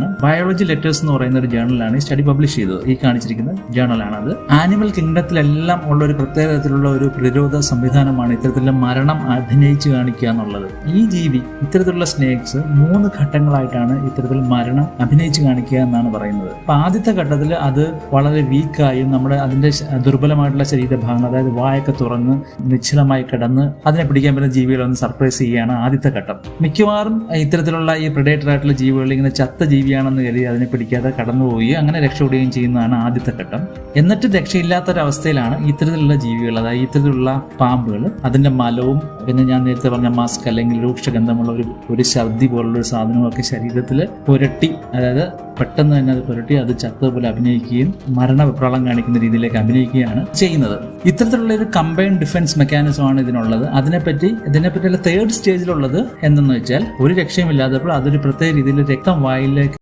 ജേണലാണ് biology letters എന്ന് പറയുന്ന ഒരു ജേണലാണ് ഈ സ്റ്റഡി പബ്ലിഷ് ചെയ്തത്. ഈ കാണിച്ചിരിക്കുന്ന ജേണലാണ് അത്. ആനിമൽ കിങ്ഡത്തിലെല്ലാം ഉള്ള ഒരു പ്രത്യേക തരത്തിലുള്ള ഒരു പ്രതിരോധ സംവിധാനമാണ് ഇത്തരത്തിലുള്ള മരണം അഭിനയിച്ച് കാണിക്കുക എന്നുള്ളത്. ഈ ജീവി ഇത്തരത്തിലുള്ള സ്നേക്സ് മൂന്ന് ഘട്ടങ്ങളായിട്ടാണ് ഇത്തരത്തിൽ മരണം അഭിനയിച്ച് കാണിക്കുക എന്നാണ് പറയുന്നത്. അപ്പൊ ആദ്യത്തെ ഘട്ടത്തിൽ അത് വളരെ വീക്കായും നമ്മുടെ അതിന്റെ ദുർബലമായിട്ടുള്ള ശരീരഭാഗങ്ങൾ അതായത് വായൊക്കെ തുറന്ന് നിശ്ചലമായി കിടന്ന് അതിനെ പിടിക്കാൻ പറ്റുന്ന ജീവികളൊന്ന് സർപ്രൈസ് ചെയ്യുകയാണ് ആദ്യത്തെ ഘട്ടം. മിക്കവാറും ഇത്തരത്തിലുള്ള ഈ പ്രിഡേറ്റർ ആയിട്ടുള്ള ജീവികൾ ഇങ്ങനെ ചത്ത ജീവിയാണെന്ന് കരുതി അതിനെ പിടിക്കാതെ കടന്നു പോവുകയും അങ്ങനെ രക്ഷപ്പെടുകയും ചെയ്യുന്നതാണ് ആദ്യത്തെ ഘട്ടം. എന്നിട്ട് രക്ഷയില്ലാത്തൊരവസ്ഥയിലാണ് ഇത്തരത്തിലുള്ള ജീവികൾ അതായത് ഇത്തരത്തിലുള്ള പാമ്പുകൾ. അതിന്റെ മലവും പിന്നെ ഞാൻ നേരത്തെ പറഞ്ഞ മാസ്ക് അല്ലെങ്കിൽ രൂക്ഷഗന്ധമുള്ള ഒരു ഒരു ഛർദി പോലുള്ള ഒരു സാധനമൊക്കെ ശരീരത്തിൽ പുരട്ടി അതായത് പെട്ടെന്ന് തന്നെ അത് പുരട്ടി അത് ചത്തതുപോലെ അഭിനയിക്കുകയും മരണവിപ്രാളം കാണിക്കുന്ന രീതിയിലേക്ക് അഭിനയിക്കുകയാണ് ചെയ്യുന്നത്. ഇത്തരത്തിലുള്ള ഒരു കമ്പൈൻഡ് ഡിഫൻസ് മെക്കാനിസം ആണ് ഇതിനുള്ളത്. അതിനെപ്പറ്റി ഇതിനെപ്പറ്റിയുള്ള തേർഡ് സ്റ്റേജിലുള്ളത് എന്തെന്ന് വെച്ചാൽ ഒരു രക്ഷയുമില്ലാത്തപ്പോൾ അതൊരു പ്രത്യേക രീതിയിൽ രക്തം വായിലേക്ക്